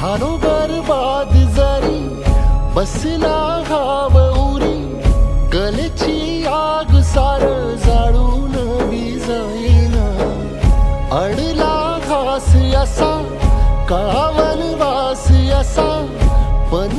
झालो बरबाद जरी बसला घाव उरी कलेची आग सार जाळून जाईना अडला घास असा कळावन वास असा पण